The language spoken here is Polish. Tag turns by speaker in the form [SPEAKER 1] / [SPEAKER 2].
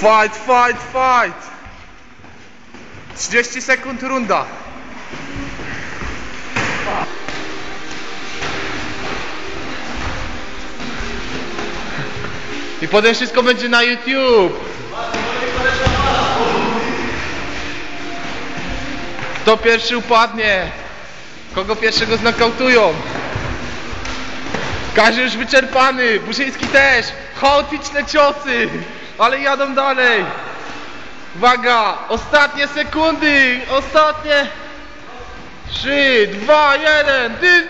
[SPEAKER 1] Fight, fight, fight! 30 sekund runda. I potem wszystko będzie na YouTube. Kto pierwszy upadnie? Kogo pierwszego znokautują? Każdy już wyczerpany, Buszyński też. Chaotyczne ciosy, ale jadą dalej. Uwaga, ostatnie sekundy, ostatnie. 3, 2, 1, dy, dy.